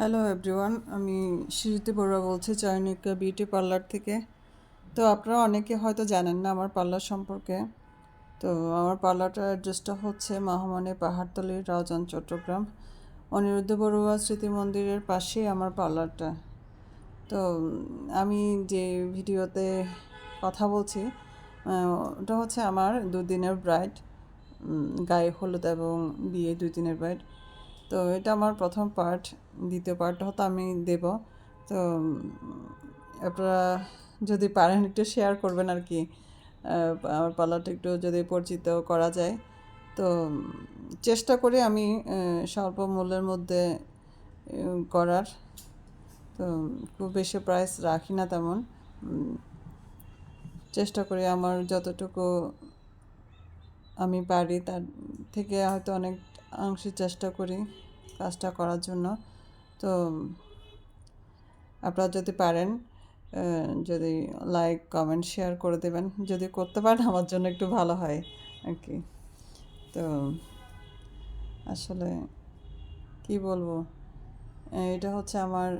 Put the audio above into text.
Hello everyone আমি সুজিতি বড়ুয়া বলছি Chayanika beauty parlour থেকে। তো আপনারা অনেকে হয়তো জানেন না আমার পার্লার সম্পর্কে। তো আমার পার্লারটার অ্যাড্রেসটা হচ্ছে মহামণি পাহাড়তলির রাউজান, চট্টগ্রাম। অনিরুদ্ধ বড়ুয়া স্মৃতি মন্দিরের পাশেই আমার পার্লারটা। তো আমি যে ভিডিওতে কথা বলছি ওটা হচ্ছে আমার দুদিনের ব্রাইড গায়ে হলুদ এবং বিয়ে দুই দিনের ব্রাইড তো এটা আমার প্রথম পার্ট দ্বিতীয় পার্টটা হয়তো আমি দেব। তো আপনারা যদি পারেন একটু শেয়ার করবেন আর কি। আমার পার্লারটা একটু যদি পরিচিত করা যায়। তো চেষ্টা করি আমি স্বল্প মূল্যের মধ্যে করার। তো, খুব বেশি প্রাইস রাখি না তেমন। চেষ্টা করি আমার যতটুকু আমি পারি তার থেকে হয়তো অনেক অংশে চেষ্টা করি কাজটা করার জন্য। তো আপনারা যদি পারেন যদি লাইক কমেন্ট শেয়ার করে দেবেন। যদি করতে পারেন, আমার জন্য একটু ভালো হয় আর কি। তো আসলে কি বলব? এটা হচ্ছে আমার